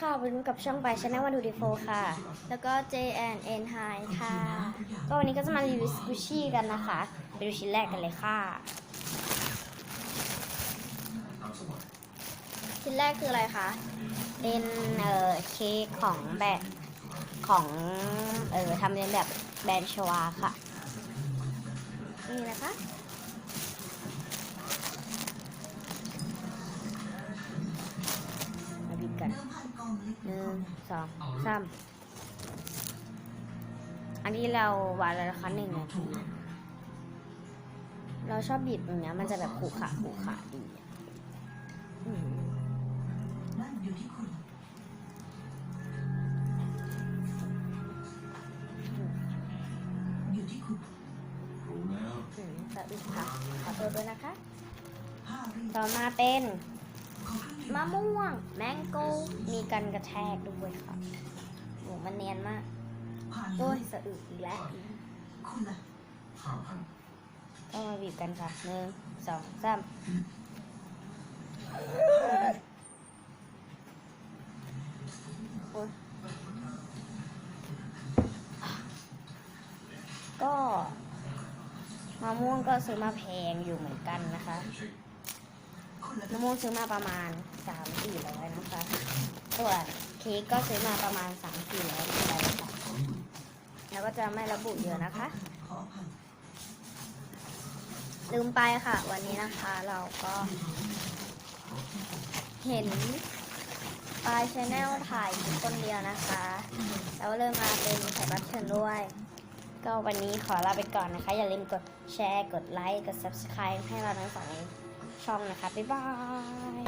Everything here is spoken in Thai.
ค่ะวันนี้กับช่องไปช anel วันดูดีโฟค่ะ แล้วก็ J N N High ค่ะ ก็วันนี้ก็จะมารีวิวสกูชี่กันนะคะ ไปดูชิ้นแรกกันเลยค่ะ ชิ้นแรกคืออะไรคะ เป็นเอ่อเค้กของแบบของเอ่อทำเป็นแบบแบรนด์ชวาค่ะ นี่นะคะ กันหนึ่งสองสามอันนี้เราวางแล้วนะคะหนึ่งนาทีเราชอบบีบอย่างเงี้ยมันจะแบบขูขาขูขาดีอะอืมนั่นอยู่ที่คุณอยู่ที่คุณรู้แล้วอืมสะอึกค่ะขอโทษด้วยนะคะห้ารีบต่อมาเป็นขอเครื่องดื่ มะม่วง แมงโก้ มีกันกระแทกด้วยค่ะโหมันเนียนมากผ่านเลโอ้ยยสะอึกอีกแล้วคุณล่ะห้าพันก็มาบีบกันค่ะหนึ่งสองสามโอ๊ยก็มะม่วงก็ซื้อมาแพงอยู่เหมือนกันนะคะเช็คคุณล่ะ มะม่วงซื้อมาประมาณสามสี่ร้อยนะคะ ส่วนเค้กก็ซื้อมาประมาณสามสี่ร้อยนกันค่ะแล้วก็จะไม่ระบุเยอะนะคะ ลืมไปค่ะ วันนี้นะคะเราก็ เห็นปลายชาแนลถ่ายคนเดียวนะคะ แล้วเริ่มมาเป็นแขกรับเชิญด้วย ก็วันนี้ขอลาไปก่อนนะคะ อย่าลืมกดแชร์ กดไลค์ กด subscribe ให้เราทั้งสอง ช่องนะคะ บ๊ายบาย